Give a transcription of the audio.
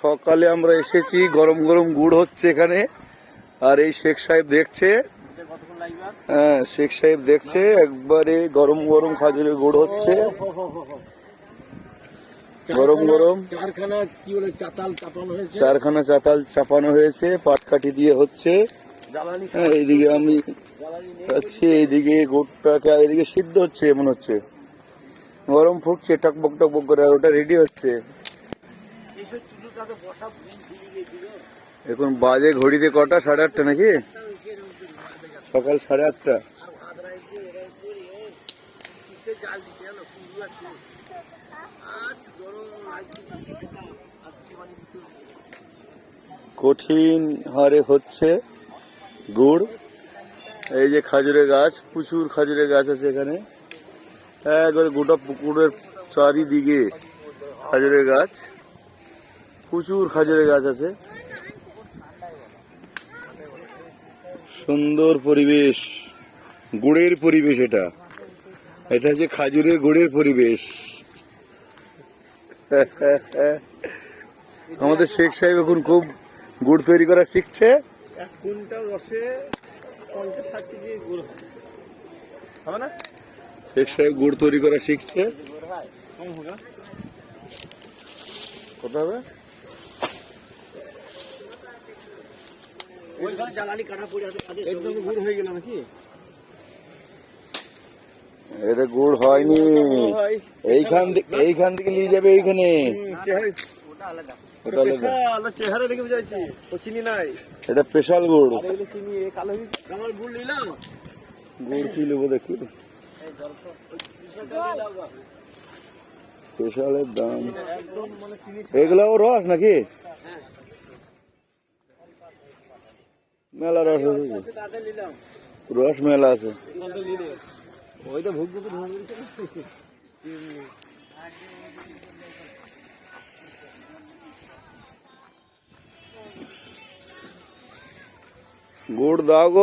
সকালে আমরা এসেছি গরম গরম গুড় হচ্ছে এখানে। আর এই শেখ সাহেব দেখছে। হ্যাঁ শেখ সাহেব দেখছে একবারে গরম গরম খাজুরের গুড় হচ্ছে। গরম গরম। চারখানা কি বলে চাতাল চাপানো হয়েছে? চারখানা চাতাল চাপানো হয়েছে পাটকাঠি দিয়ে হচ্ছে। হ্যাঁ এইদিকে আমি পাচ্ছি এইদিকে গুড়টাকে এইদিকে সিদ্ধ হচ্ছে মনে হচ্ছে। গরম ফুটছে টকবক টকবক করে আর ওটা রেডি হচ্ছে। এখন বাজে ঘড়িতে কটা? সাড়ে আটটা নাকি? সকাল সাড়ে আটটা। কঠিন হারে হচ্ছে গুড়। এই যে খাজুরের গাছ, প্রচুর খাজুরের গাছ আছে এখানে। একবারে গোটা পুকুরের চারিদিকে খাজুরের গাছ। প্রচুর খাজুরের গাছ আছে। সুন্দর পরিবেশ গুড়ের পরিবেশ এটা। এটা হচ্ছে খাজুরের গুড়ের পরিবেশ। আমাদের শেখ সাহেব এখন খুব গুড় তৈরি করা শিখছে। এক কুইন্টাল রসে পঞ্চাশ ষাট কেজি গুড় হবে না? শেখ সাহেব গুড় তৈরি করা শিখছে। কত হবে? ওইখানে জ্বালানি কাটা পড়ে আছে একদম গুড় হয়ে গেল নাকি? এটা গুড় হয়নি। এইখান এইখান থেকে নিয়ে যাবে এইখানে ওটা আলাদা। ওটা আলাদা। আলাদা চেহারা দেখে বুঝাইছি ও চিনি নাই। এটা স্পেশাল গুড়। এগুলো চিনি এ কালো আমার গুড় নিলাম। গুড় কি নেব দেখি। স্পেশালের দাম। একদম মানে চিনি এগুলাও রস নাকি? মেলা রস রস মেলা আছে। ওইটা ভোগ গুড় দাও গো।